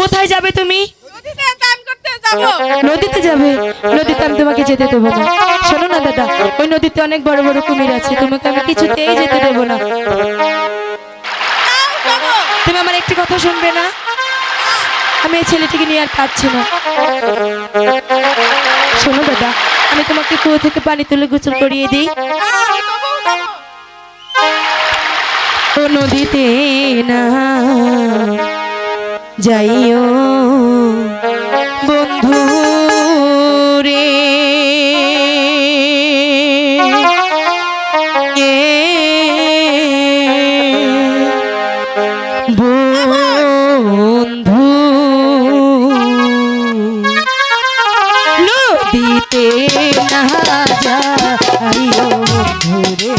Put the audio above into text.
কোথায় যাবে তুমি? নদীতে যাব। নদীতে আমি তোমাকে যেতে দেবো না। শোনো না দাদা ওই নদীতে অনেক বড় বড় কুমির আছে। তোমাকে আমি কিছুতেই যেতে দেবো না। তুমি আমার একটি কথা শুনবে না? আমি এই ছেলেটিকে নিয়ে আর পারছি না। শোনো দাদা আমি তোমাকে কুয়ো থেকে পানি তুলে গোসল করিয়ে দিই। নদীতে না। যাইও বন্ধু রে। বন্ধু নদীতে না যাইও বন্ধু রে।